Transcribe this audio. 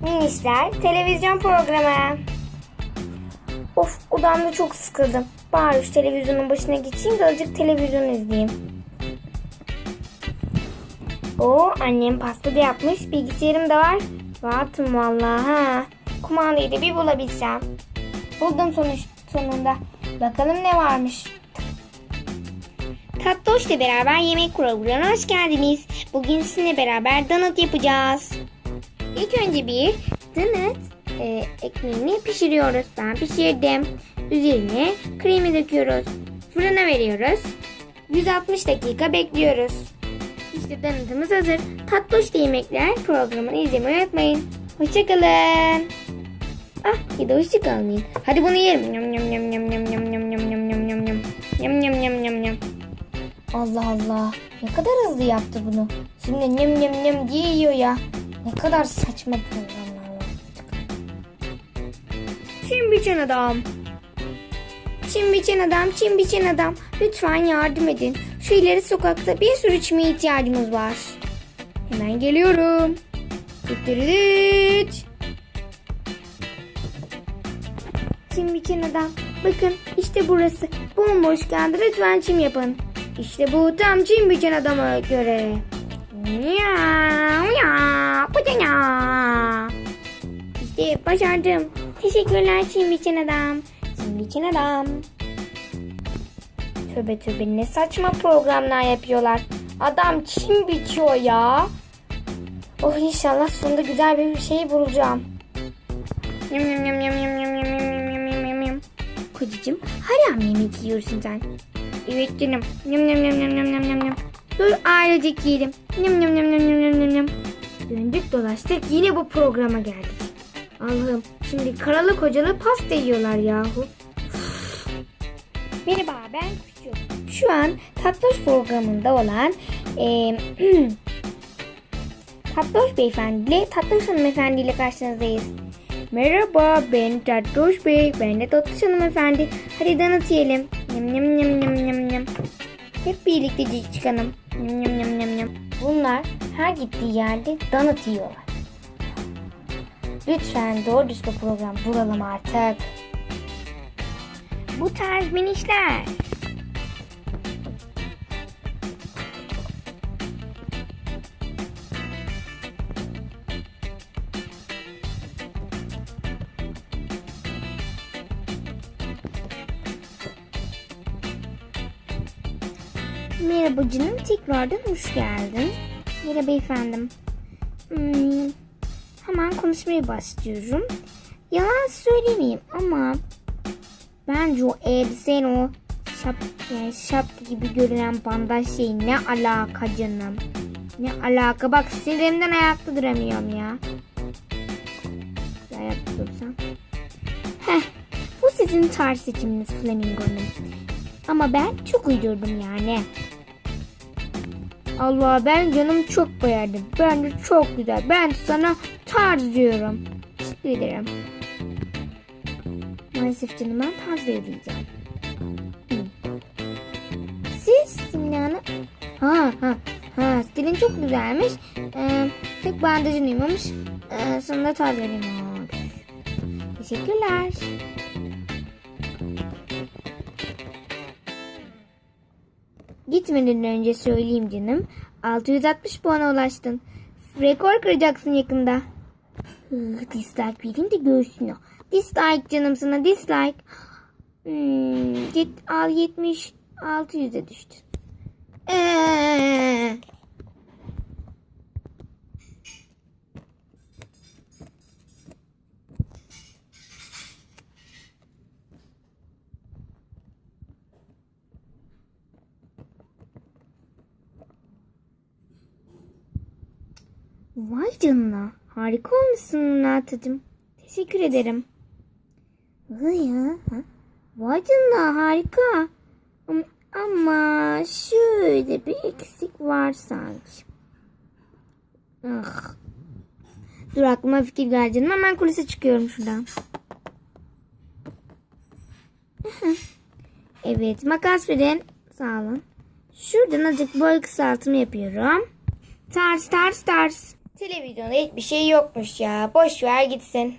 Minişler televizyon programı. Of odamda çok sıkıldım. Bari şu televizyonun başına geçeyim de azıcık televizyon izleyeyim. Oo annem pasta da yapmış. Bilgisayarım da var. Rahatım vallahi ha. Kumandayı da bir bulabilsem. Buldum sonuç sonunda. Bakalım ne varmış. Tatlıoş'la beraber yemek programına hoş geldiniz. Bugün sizinle beraber donut yapacağız. İlk önce bir donut e, ekmeğini pişiriyoruz. Ben pişirdim. Üzerine kremi döküyoruz. Fırına veriyoruz. 160 dakika bekliyoruz. İşte donutumuz hazır. Tatlıoş'la yemekler programını izlemeyi unutmayın. Hoşçakalın. Ah bir de hoşçakalın. Hadi bunu yiyelim. Yum yum yum yum yum yum yum yum yum yum yum yum. Yum yum yum yum yum. Allah Allah. Ne kadar hızlı yaptı bunu. Şimdi nem nem nem diye yiyor ya. Ne kadar saçma programlar var. Çim biçen adam. Çim biçen adam, çim biçen adam. Lütfen yardım edin. Şu ileri sokakta bir sürü çime ihtiyacımız var. Hemen geliyorum. Düt Çim biçen adam. Bakın işte burası. Bomboş kaldı. Lütfen çim yapın. İşte bu tam çim biçen adama göre. İşte başardım. Teşekkürler çim biçen adam. Çim biçen adam. Tövbe tövbe ne saçma programlar yapıyorlar. Adam çim biçiyor ya. Oh inşallah sonunda güzel bir şey bulacağım. Yum yum yum yum yum yum yum yum yum yum yum yum. Kocacığım hala mı yemek yiyorsun sen? Evet canım. Yum yum yum yum yum yum yum yum. Dur ailecek yiyelim. Yum yum yum yum yum yum yum. Döndük dolaştık yine bu programa geldik. Allah'ım şimdi karalı kocalı pasta yiyorlar yahu. Merhaba ben Küçük. Şu an Tatloş programında olan eee Tatloş Beyefendi ile Tatloş Hanımefendi ile karşınızdayız. Merhaba ben Tatloş Bey. Ben de Tatloş Hanımefendi. Hadi donut yiyelim. Yum yum yum yum yum yum. Hep birlikte çıkalım. Yum yum yum yum yum. Bunlar her gittiği yerde donut yiyorlar. Lütfen doğru düzgün program bulalım artık. Bu tarz minişler. Merhaba canım tekrardan hoş geldin. Merhaba efendim. Hmm, hemen konuşmaya başlıyorum. Yalan söylemeyeyim ama bence o elbisen o şap, yani şapka gibi görünen bandaj şey ne alaka canım? Ne alaka? Bak sinirimden ayakta duramıyorum ya. Ayakta dursam. Heh, bu sizin tarz seçiminiz Flamingo'nun. Ama ben çok uydurdum yani. Allah ben canım çok beğendim. Bence çok güzel. Ben sana tarz diyorum. Teşekkür. Maalesef canım ben tarz diyeceğim. Siz Simle Hanım? Ha ha ha stilin çok güzelmiş. Ee, tek bandajın uymamış. Ee, sana da tarz vereyim. Teşekkürler. Gitmeden önce söyleyeyim canım. 660 puana ulaştın. Rekor kıracaksın yakında. Dislike vereyim de görsün. Dislike canım sana dislike. Hmm, git al 70 600'e düştün. Ee. Vay canına. Harika olmuşsun Natacığım. Teşekkür ederim. Vay canına harika. Am- Ama şöyle bir eksik var sanki. Ah. Dur aklıma fikir geldi canım. Hemen kulise çıkıyorum şuradan. evet makas verin. Sağ olun. Şuradan azıcık boy kısaltımı yapıyorum. Ters ters ters. Televizyonda hiçbir şey yokmuş ya. Boş ver gitsin.